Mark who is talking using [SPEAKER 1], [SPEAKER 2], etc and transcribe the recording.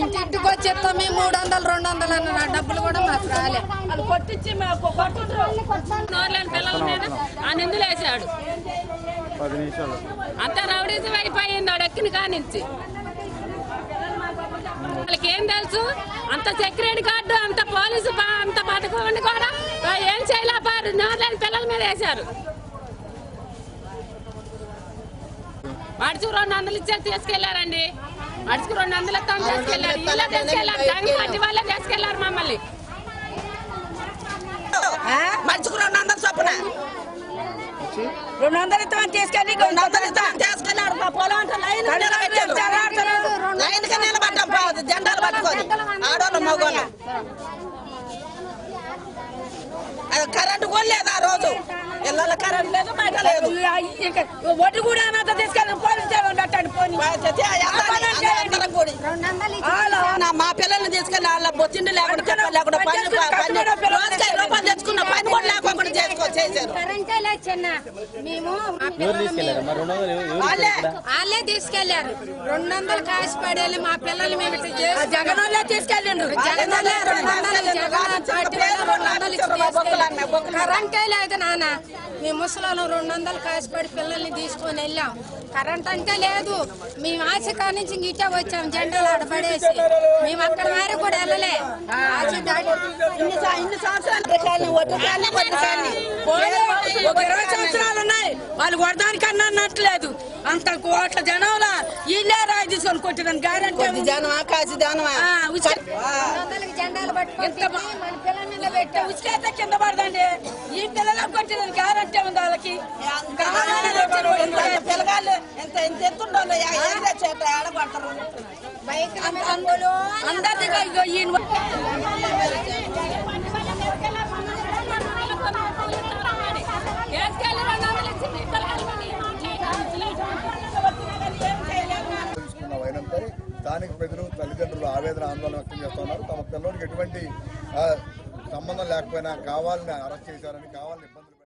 [SPEAKER 1] మూడు వందలు రెండు వందలు అన్న నా డబ్బులు కూడా మాకు రాలే.
[SPEAKER 2] వాళ్ళు కొట్టించి మాకు నోర్లేని పిల్లల మీద ఆ నిందులు వేసాడు అంత రౌడీజం అయిపోయింది వాడు ఎక్కిన కానించి వాళ్ళకి ఏం తెలుసు? అంత సెక్యూరిటీ గార్డు అంత పోలీసు అంత పథకం కూడా ఏం చేయలేపారు నోర్లేని పిల్లల మీద వేశారు. అడుచు రెండు వందలు ఇచ్చారు తీసుకెళ్ళారండి. అడుచుకు రెండు వందలు ఇస్తాం తీసుకెళ్ళారు. ఇలా తీసుకెళ్ళారు. దాని పార్టీ వాళ్ళే తీసుకెళ్ళారు మమ్మల్ని.
[SPEAKER 3] మనిషికి రెండు వందలు చొప్పున.
[SPEAKER 1] రెండు వందలు ఇస్తామని తీసుకెళ్ళి
[SPEAKER 3] రెండు వందలు ఇస్తాం. తీసుకెళ్ళాడు మా పొలం అంటే లైన్ లైన్కి నిలబడ్డాం పా- జెండాలు పట్టుకొని ఆడోళ్ళు మగోళ్ళు. కరెంటు కూడా లేదు ఆ రోజు. ఇళ్ళలో కరెంట్ లేదు బయట లేదు.
[SPEAKER 1] ఒడ్డు కూడా తీసుకెళ్ళి పోలీసు పెట్టండి పోనీ.
[SPEAKER 3] మా పిల్లల్ని తీసుకెళ్ళి వాళ్ళ బొచ్చిండి లేకుండా చెప్పాలి లేకుండా పని పని రోజుకి రూపాయలు తెచ్చుకున్న పని కూడా లేకుండా చేసుకో చేశారు. వాళ్ళే.
[SPEAKER 1] తీసుకెళ్ళారు రెండు వందలు కాసి పడేయాలి మా పిల్లలు మేము జగన్ వాళ్ళే తీసుకెళ్ళిండ్రు. జగన్ జగన్ పార్టీ వాళ్ళే రెండు వందలు ఇచ్చి తీసుకెళ్ళారు. కరెంటే లేదు నాన్న. మీ ముసలాలు రెండు వందలు కాసిపడి పిల్లల్ని తీసుకొని వెళ్ళాం. కరెంట్ అంటే లేదు. మేము ఆశ నుంచి ఇంక ఇటే వచ్చాం జెండాలు ఆడ పడేసి మేము అక్కడ మారి కూడా వెళ్ళలే.
[SPEAKER 3] ఇన్ని సంవత్సరాలు
[SPEAKER 1] ఒక ఇరవై సంవత్సరాలు ఉన్నాయి. వాళ్ళు కొడదానికన్నా అన్నట్లేదు అంత కోట్ల జనంలా వీళ్ళే రాయి తీసుకొని కొట్టిన గ్యారంటీ
[SPEAKER 3] జనమా కాసి జనమా?
[SPEAKER 1] జెండాలు పట్టుకుంటే కింద పడదండి ఈ పిల్లలకు కొట్టిన గ్యారంటీ ఉంది వాళ్ళకి
[SPEAKER 3] ఇంత ఏం తెచ్చేట
[SPEAKER 1] అందరిగా ఇగో ఈయన
[SPEAKER 4] వైనంతో స్థానిక ప్రజలు తల్లిదండ్రులు ఆవేదన ఆందోళన వ్యక్తం చేస్తున్నారు తమ పిల్లడికి ఎటువంటి ఆ, సంబంధం లేకపోయినా కావాలని అరెస్ట్ చేశారని కావాలని ఇబ్బందులు